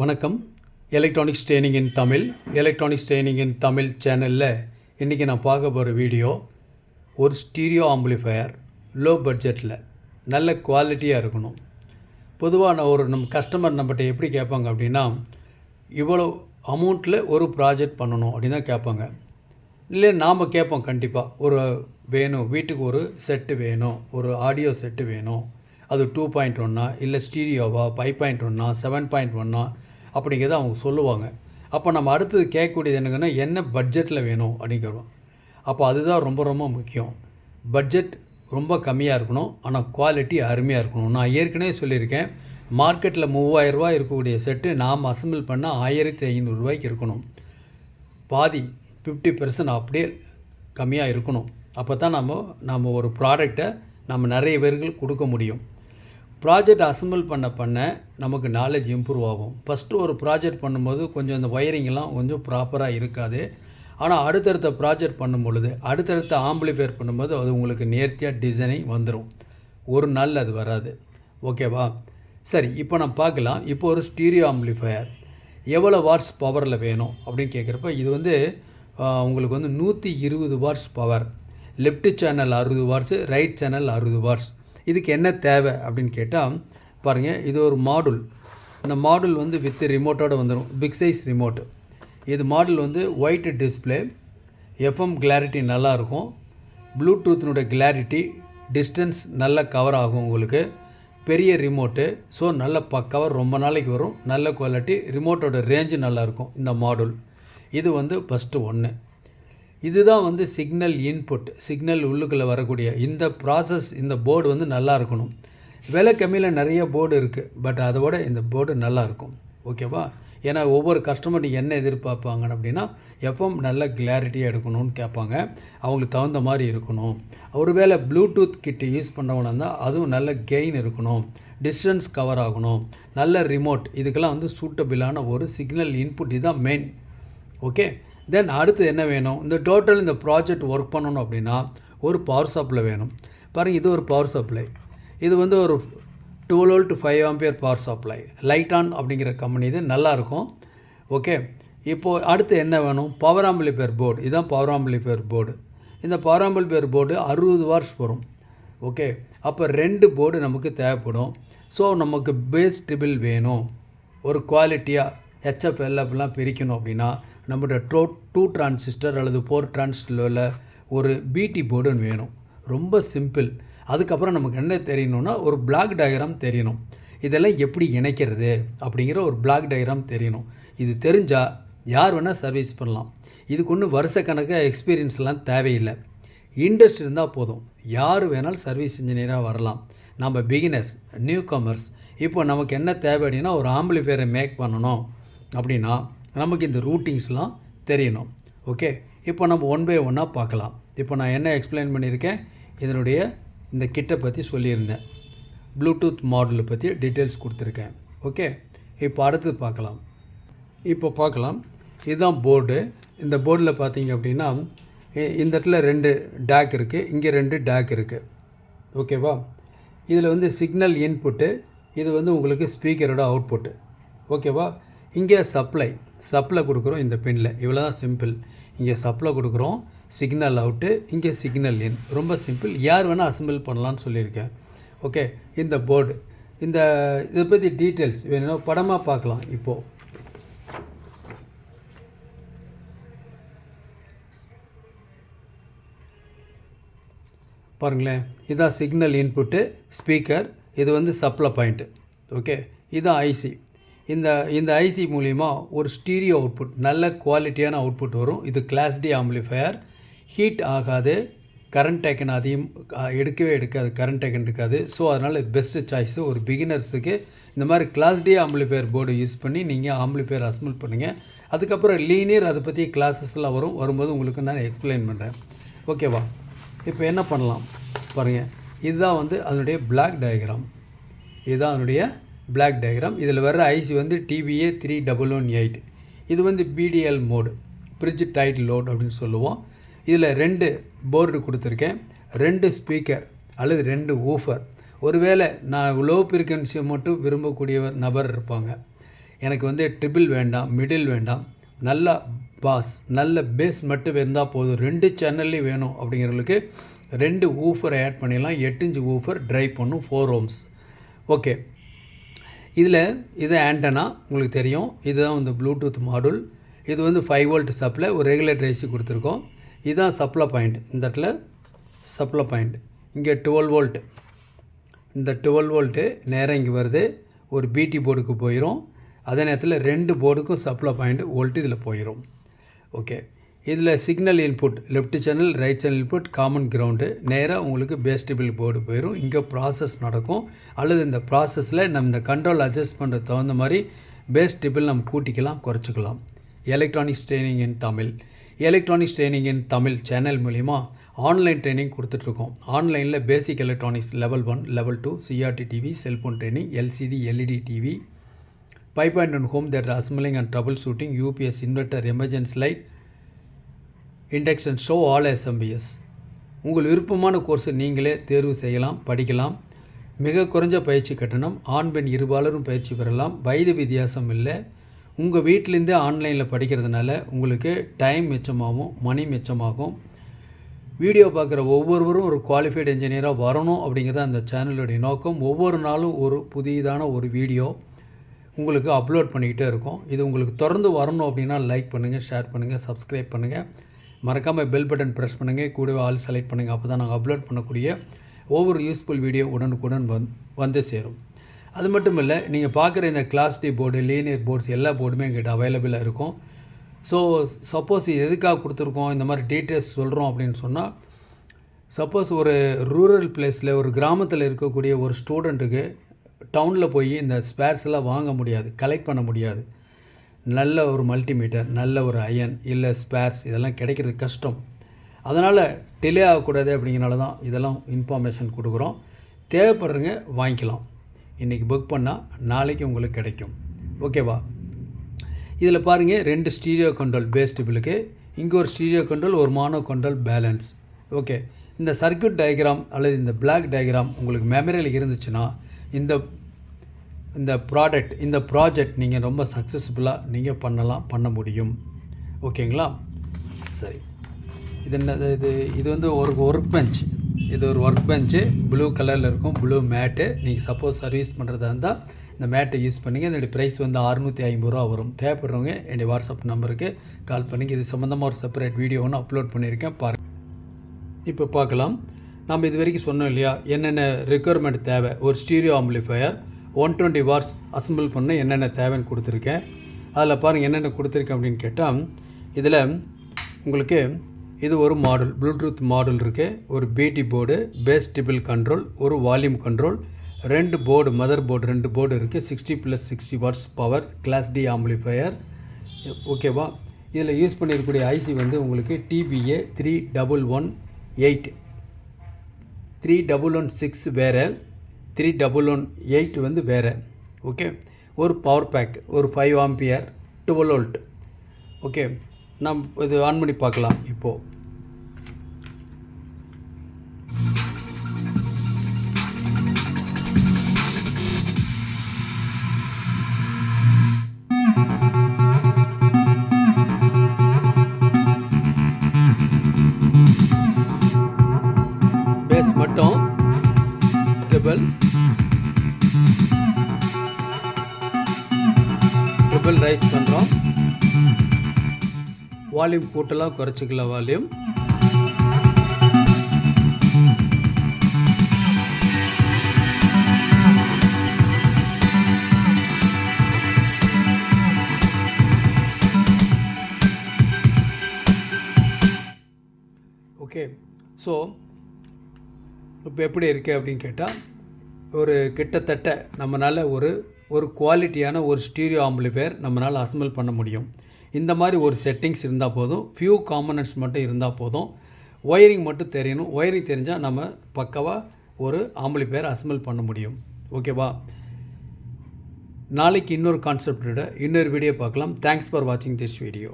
வணக்கம். Electronics training in Tamil electronics training in Tamil சேனலில் இன்றைக்கி நான் பார்க்க போகிற வீடியோ ஒரு ஸ்டீரியோ ஆம்பிளிஃபையர் லோ பட்ஜெட்டில் நல்ல குவாலிட்டியாக இருக்கணும். பொதுவாக நான் ஒரு நம்ம கஸ்டமர் நம்மகிட்ட எப்படி கேட்பாங்க அப்படின்னா இவ்வளோ அமௌண்ட்டில் ஒரு ப்ராஜெக்ட் பண்ணணும் அப்படின்னு தான் கேட்பாங்க. இல்லை நாம் கேட்போம் கண்டிப்பாக ஒரு வேணும் வீட்டுக்கு ஒரு செட்டு வேணும் ஒரு ஆடியோ செட்டு வேணும். அது டூ பாயிண்ட் ஒன்னா இல்லை ஸ்டீரியோவா ஃபைவ் பாயிண்ட் ஒன்னா செவன் பாயிண்ட் ஒன்னா அப்படிங்கிறத அவங்க சொல்லுவாங்க. அப்போ நம்ம அடுத்தது கேட்கக்கூடியது என்னங்கன்னா என்ன பட்ஜெட்டில் வேணும் அப்படிங்கிறோம். அப்போ அதுதான் ரொம்ப ரொம்ப முக்கியம். பட்ஜெட் ரொம்ப கம்மியாக இருக்கணும். ஆனால் குவாலிட்டி அருமையாக இருக்கணும். நான் ஏற்கனவே சொல்லியிருக்கேன் மார்க்கெட்டில் மூவாயிரரூவா இருக்கக்கூடிய செட்டு நாம் அசம்பிள் பண்ணால் ஆயிரத்தி ஐநூறுரூவாய்க்கு இருக்கணும். பாதி ஃபிஃப்டி பெர்சன்ட் அப்படியே கம்மியாக இருக்கணும். அப்போ தான் நம்ம நம்ம ஒரு ப்ராடக்டை நம்ம நிறைய பேர்கள் கொடுக்க முடியும். ப்ராஜெக்ட் அசம்பிள் பண்ண பண்ண நமக்கு நாலேஜ் இம்ப்ரூவ் ஆகும். ஃபஸ்ட்டு ஒரு ப்ராஜெக்ட் பண்ணும்போது கொஞ்சம் இந்த ஒயரிங்கெல்லாம் கொஞ்சம் ப்ராப்பராக இருக்காது. ஆனால் அடுத்தடுத்த ப்ராஜெக்ட் பண்ணும் பொழுது அடுத்தடுத்த ஆம்பிளிஃபையர் பண்ணும்போது அது உங்களுக்கு நேர்த்தியாக டிசைனிங் வந்துடும் ஒரு நாள் அது வராது. ஓகேவா சரி இப்போ நம்ம பார்க்கலாம். இப்போ ஒரு ஸ்டீரியோ ஆம்பிளிஃபையர் எவ்வளோ வாட்ஸ் பவரில் வேணும் அப்படின்னு கேட்குறப்ப இது வந்து உங்களுக்கு வந்து நூற்றி இருபது வாட்ஸ் பவர் லெஃப்ட் சேனல் அறுபது வாட்ஸு ரைட் சேனல் அறுபது வாட்ஸ் இதுக்கு என்ன தேவை அப்படின்னு கேட்டால் பாருங்கள் இது ஒரு மாடுல் இந்த மாடுல் வந்து வித் ரிமோட்டோட வந்துடும் பிக் சைஸ் ரிமோட்டு இது மாடல் வந்து ஒயிட் டிஸ்பிளே எஃப்எம் கிளாரிட்டி நல்லாயிருக்கும் ப்ளூடூத்தினுடைய கிளாரிட்டி டிஸ்டன்ஸ் நல்லா கவர் ஆகும் உங்களுக்கு. பெரிய ரிமோட்டு ஸோ நல்ல பக்காவாக ரொம்ப நாளைக்கு வரும். நல்ல குவாலிட்டி ரிமோட்டோட ரேஞ்சு நல்லாயிருக்கும் இந்த மாடுல் இது வந்து ஃபஸ்ட்டு ஒன்று இதுதான் வந்து சிக்னல் இன்புட் சிக்னல் உள்ளுக்குள்ளே வரக்கூடிய இந்த ப்ராசஸ் இந்த போர்டு வந்து நல்லா இருக்கணும். விலை கம்மியில் நிறைய போர்டு இருக்குது பட் அதை விட இந்த போர்டு நல்லாயிருக்கும் ஓகேவா ஏன்னா ஒவ்வொரு கஸ்டமர் என்ன எதிர்பார்ப்பாங்க அப்படின்னா எஃப்எம் நல்ல கிளாரிட்டியாக எடுக்கணும்னு கேட்பாங்க. அவங்களுக்கு தகுந்த மாதிரி இருக்கணும். ஒருவேளை ப்ளூடூத் கிட்ட யூஸ் பண்ணுறவனா இருந்தால் அதுவும் நல்ல கெயின் இருக்கணும். டிஸ்டன்ஸ் கவர் ஆகணும். நல்ல ரிமோட் இதுக்கெல்லாம் வந்து சூட்டபிளான ஒரு சிக்னல் இன்புட் இதுதான் மெயின் ஓகே தென் அடுத்து என்ன வேணும்? இந்த டோட்டல் இந்த ப்ராஜெக்ட் ஒர்க் பண்ணணும் அப்படின்னா ஒரு பவர் சப்ளை வேணும். பாருங்கள் இது ஒரு பவர் சப்ளை இது வந்து ஒரு twelve volt five ampere power supply லைட்டான் அப்படிங்கிற கம்பெனி இது நல்லாயிருக்கும். ஓகே இப்போது அடுத்து என்ன வேணும்? பவர் ஆம்பிளிஃபையர் போர்டு இதுதான் பவர் ஆம்பிளிஃபையர் போர்டு இந்த பவர் ஆம்பிளிஃபையர் போர்டு அறுபது வார்ஸ் வரும். ஓகே அப்போ ரெண்டு போர்டு நமக்கு தேவைப்படும். ஸோ நமக்கு பேஸ் ட்ரிபிள் வேணும். ஒரு குவாலிட்டியாக ஹெச்எஃப் எல்லாம் பிரிக்கணும் அப்படின்னா நம்மளோட ட்ரோ டூ டிரான்சிஸ்டர் அல்லது ஃபோர் டிரான்சிஸ்டரில் ஒரு பிடி போர்டுன்னு வேணும். ரொம்ப சிம்பிள் அதுக்கப்புறம் நமக்கு என்ன தெரியணும்னா ஒரு பிளாக் டயக்ராம் தெரியணும். இதெல்லாம் எப்படி இணைக்கிறது அப்படிங்கிற ஒரு பிளாக் டயக்ராம் தெரியணும். இது தெரிஞ்சால் யார் வேணால் சர்வீஸ் பண்ணலாம். இதுக்கு ஒன்றும் வருஷக்கணக்காக எக்ஸ்பீரியன்ஸ்லாம் தேவையில்லை. இன்ட்ரெஸ்ட் இருந்தால் போதும். யார் வேணாலும் சர்வீஸ் இன்ஜினியராக வரலாம். நம்ம பிகினர்ஸ் நியூ கமர்ஸ் இப்போ நமக்கு என்ன தேவை அப்படின்னா ஒரு ஆம்பிளிஃபையரை மேக் பண்ணணும். அப்படின்னா நமக்கு இந்த ரூட்டிங்ஸ்லாம் தெரியணும். ஓகே இப்போ நம்ம ஒன் பை ஒன்னாக பார்க்கலாம். இப்போ நான் என்ன எக்ஸ்பிளைன் பண்ணியிருக்கேன்? இதனுடைய இந்த கிட்டை பற்றி சொல்லியிருந்தேன். ப்ளூடூத் மாடலை பற்றி டீட்டெயில்ஸ் கொடுத்துருக்கேன். ஓகே இப்போ அடுத்தது பார்க்கலாம். இப்போ பார்க்கலாம். இதுதான் போர்டு இந்த போர்டில் பார்த்தீங்க அப்படின்னா இந்த இடத்துல ரெண்டு டேக் இருக்குது இங்கே ரெண்டு டேக் இருக்குது ஓகேவா இதில் வந்து சிக்னல் இன்புட்டு இது வந்து உங்களுக்கு ஸ்பீக்கரோட அவுட்புட்டு ஓகேவா இங்கே சப்ளை சப்ளை கொடுக்குறோம் இந்த பின்னில் இவ்வளோ தான் சிம்பிள் இங்கே சப்ளை கொடுக்குறோம். சிக்னல் அவுட்டு இங்கே சிக்னல் இன் ரொம்ப சிம்பிள் யார் வேணால் அசம்பிள் பண்ணலான்னு சொல்லியிருக்கேன். ஓகே இந்த போர்டு இந்த இதை பற்றி டீட்டெயில்ஸ் வேணும்னா படமாக பார்க்கலாம் இப்போது பாருங்களேன். இதான் சிக்னல் இன்புட்டு ஸ்பீக்கர் இது வந்து சப்ளை பாயிண்ட்டு ஓகே இதான் ஐசி இந்த இந்த ஐசி மூலிமா ஒரு ஸ்டீரியோ அவுட்புட் நல்ல குவாலிட்டியான அவுட்புட் வரும். இது கிளாஸ் டி ஆம்பிளிஃபையர் ஹீட் ஆகாது. கரண்ட் டேக்கன் அதிகம் எடுக்கவே எடுக்காது. கரண்ட் டேக்கன் இருக்காது. ஸோ அதனால் இது பெஸ்ட்டு சாய்ஸு ஒரு பிகினர்ஸுக்கு இந்த மாதிரி class D amplifier board use பண்ணி நீங்கள் ஆம்பிளிஃபையர் அசம்பிள் பண்ணுங்கள் அதுக்கப்புறம் லீனியர் அதை பற்றி கிளாஸஸ்லாம் வரும். வரும்போது உங்களுக்கு நான் எக்ஸ்பிளைன் பண்ணுறேன் ஓகேவா இப்போ என்ன பண்ணலாம்? பாருங்கள் இதுதான் வந்து அதனுடைய பிளாக் டயக்ராம் இதுதான் அதனுடைய பிளாக் டயக்ராம் இதில் வர்ற ஐசி வந்து TPA three double one eight இது வந்து BTL mode bridge tied load அப்படின்னு சொல்லுவோம். இதில் ரெண்டு போர்டு கொடுத்துருக்கேன். ரெண்டு ஸ்பீக்கர் அல்லது ரெண்டு ஊஃபர் ஒருவேளை நான் லோ ஃப்ரீக்வன்சியை மட்டும் விரும்பக்கூடிய நபர் இருப்பாங்க. எனக்கு வந்து ட்ரிபிள் வேண்டாம் மிடில் வேண்டாம். நல்ல பாஸ் நல்ல பேஸ் மட்டும் இருந்தால் போதும். ரெண்டு சேனல்லையும் வேணும் அப்படிங்கிறவங்களுக்கு ரெண்டு ஊஃபர் ஆட் பண்ணிடலாம். எட்டு இன்ச்சு ஊஃபர் ட்ரைவ் பண்ணும் ஃபோர் ஓம்ஸ் ஓகே இதில் இது ஆண்டனா உங்களுக்கு தெரியும். இதுதான் வந்து ப்ளூடூத் மாடுல் இது வந்து ஃபைவ் வோல்ட் சப்ளை ஒரு ரெகுலேட்டர் ஐசி கொடுத்துருக்கோம். இதுதான் சப்ளை பாயிண்ட் இந்த இடத்துல சப்ளை பாயிண்ட் இங்கே டுவெல் வோல்ட் இந்த டுவெல் வோல்ட்டு நேராக இங்கே வருது. ஒரு பிடி போர்டுக்கு போயிடும் அதே நேரத்தில் ரெண்டு போர்டுக்கும் சப்ளை பாயிண்ட் வோல்ட்டு இதில் போயிடும் ஓகே இதில் signal input left channel right channel input common ground நேராக உங்களுக்கு பேஸ்டபிள் போர்டு போயிடும் இங்கே ப்ராசஸ் நடக்கும். அல்லது இந்த ப்ராசஸில் நம்ம இந்த கண்ட்ரோல் அட்ஜஸ்ட் பண்ணுற தகுந்த மாதிரி பேஸ்டபிள் நம்ம கூட்டிக்கலாம் குறைச்சிக்கலாம். Electronics training in Tamil electronics training in Tamil channel மூலிமா ஆன்லைன் ட்ரைனிங் கொடுத்துட்ருக்கோம். ஆன்லைனில் basic electronics level one level two CRT TV cellphone training LCD LED TV five point one home theatre assembling and troubleshooting UPS inverter emergency light induction show all SMPS உங்கள் விருப்பமான கோர்ஸை நீங்களே தேர்வு செய்யலாம் படிக்கலாம். மிக குறைஞ்ச பயிற்சி கட்டணம் ஆண் பெண் இருபாலரும் பயிற்சி பெறலாம் வயது வித்தியாசம் இல்லை. உங்கள் வீட்டிலேருந்தே ஆன்லைனில் படிக்கிறதுனால உங்களுக்கு டைம் மிச்சமாகும் மணி மிச்சமாகும். வீடியோ பார்க்குற ஒவ்வொருவரும் ஒரு குவாலிஃபைடு இன்ஜினியராக வரணும் அப்படிங்கிறத அந்த சேனலுடைய நோக்கம். ஒவ்வொரு நாளும் ஒரு புதியதான ஒரு வீடியோ உங்களுக்கு அப்லோட் பண்ணிக்கிட்டே இருக்கும். இது உங்களுக்கு தொடர்ந்து வரணும் அப்படின்னா லைக் பண்ணுங்கள் ஷேர் பண்ணுங்கள் சப்ஸ்கிரைப் பண்ணுங்கள் மறக்காமல் பெல் பட்டன் ப்ரெஸ் பண்ணுங்கள் கூடவே ஆள் செலக்ட் பண்ணுங்கள் அப்போ தான் நாங்கள் அப்லோட் பண்ணக்கூடிய ஒவ்வொரு யூஸ்ஃபுல் வீடியோ உடனுக்குடன் வந் வந்து சேரும். அது மட்டும் இல்லை நீங்கள் பார்க்குற இந்த class D board linear boards எல்லா போர்டுமே எங்கிட்ட அவைலபிளாக இருக்கும். ஸோ சப்போஸ் எதுக்காக கொடுத்துருக்கோம்? இந்த மாதிரி டீட்டெயில்ஸ் சொல்கிறோம் அப்படின்னு சொன்னால் சப்போஸ் ஒரு ரூரல் பிளேஸில் ஒரு கிராமத்தில் இருக்கக்கூடிய ஒரு ஸ்டூடெண்ட்டுக்கு டவுனில் போய் இந்த ஸ்பேர்ஸ் எல்லாம் வாங்க முடியாது கலெக்ட் பண்ண முடியாது. நல்ல ஒரு மல்டிமீட்டர் நல்ல ஒரு அயன் இல்லை ஸ்பேர்ஸ் இதெல்லாம் கிடைக்கிறது கஷ்டம். அதனால் டிலே ஆகக்கூடாது அப்படிங்கிறனால தான் இதெல்லாம் இன்ஃபார்மேஷன் கொடுக்குறோம். தேவைப்படுறவங்க வாங்கிக்கலாம். இன்றைக்கி புக் பண்ணால் நாளைக்கு உங்களுக்கு கிடைக்கும். ஓகேவா இதில் பாருங்கள் ரெண்டு ஸ்டீரியோ கண்ட்ரோல் பேஸ்டிபிளுக்கு இங்கே ஒரு ஸ்டீரியோ கண்ட்ரோல் ஒரு மானோ கண்ட்ரோல் பேலன்ஸ் ஓகே இந்த சர்க்கியூட் டயக்ராம் அல்லது இந்த பிளாக் டயக்ராம் உங்களுக்கு மெமரியில் இருந்துச்சுன்னா இந்த இந்த ப்ராடக்ட் இந்த ப்ராஜெக்ட் நீங்கள் ரொம்ப சக்ஸஸ்ஃபுல்லாக நீங்கள் பண்ணலாம் பண்ண முடியும். ஓகேங்களா? சரி. இது என்ன இது இது வந்து ஒரு ஒர்க் பெஞ்ச் இது ஒரு ஒர்க் பெஞ்சு ப்ளூ கலரில் இருக்கும் ப்ளூ மேட்டு நீங்கள் சப்போஸ் சர்வீஸ் பண்ணுறதா இருந்தால் இந்த மேட்டை யூஸ் பண்ணிங்க. இதோடைய ப்ரைஸ் வந்து அறுநூற்றி ஐம்பது ரூபா வரும். தேவைப்படுறவங்க என்னுடைய வாட்ஸ்அப் நம்பருக்கு கால் பண்ணிங்க. இது சம்மந்தமாக ஒரு செப்பரேட் வீடியோ ஒன்று அப்லோட் பண்ணியிருக்கேன். பாருங்கள் இப்போ பார்க்கலாம். நம்ம இது வரைக்கும் சொன்னோம் இல்லையா? என்னென்ன ரெக்குயர்மெண்ட் தேவை? ஒரு stereo amplifier one twenty watts assemble பண்ண என்னென்ன தேவைன்னு கொடுத்துருக்கேன். அதில் பாருங்கள் என்னென்ன கொடுத்துருக்கேன் அப்படின்னு கேட்டால் இதில் உங்களுக்கு இது ஒரு மாடல் ப்ளூடூத் மாடல் இருக்குது ஒரு BT board bass treble control ஒரு வால்யூம் கண்ட்ரோல் ரெண்டு போர்டு மதர் போர்டு ரெண்டு போர்டு இருக்குது sixty plus sixty watts power class D amplifier ஓகேவா இதில் யூஸ் பண்ணியிருக்கக்கூடிய ஐசி வந்து உங்களுக்கு TPA three double one eight three double one six வேறு த்ரீ டபுள் ஒன் எயிட் வந்து வேறு. ஓகே ஒரு பவர் பேக் ஒரு five ampere twelve volt okay நாம் இது ஆன் பண்ணி பார்க்கலாம் இப்போது பேஸ் மட்டும் ட்ரிபிள் ட்ரிபிள் ரைஸ் பண்ணுறோம் வால்யூம் கூட்டலாம் குறைச்சிக்கலாம் வால்யூம் ஓகே ஸோ இப்போ எப்படி இருக்குது அப்படின்னு கேட்டால் ஒரு கிட்டத்தட்ட நம்மளால் ஒரு ஒரு குவாலிட்டியான ஒரு ஸ்டீரியோ ஆம்பிளிஃபையர் நம்மளால் அசம்பிள் பண்ண முடியும். இந்த மாதிரி ஒரு செட்டிங்ஸ் இருந்தால் போதும். ஃபியூ காம்பனன்ட்ஸ் மட்டும் இருந்தால் போதும். ஒயரிங் மட்டும் தெரியணும். ஒயரிங் தெரிஞ்சால் நம்ம பக்கவாக ஒரு ஆம்பிளிஃபையர் அசம்பிள் பண்ண முடியும். ஓகேவா நாளைக்கு இன்னொரு கான்செப்டோட இன்னொரு வீடியோ பார்க்கலாம். தேங்க்ஸ் ஃபார் வாட்சிங் திஸ் வீடியோ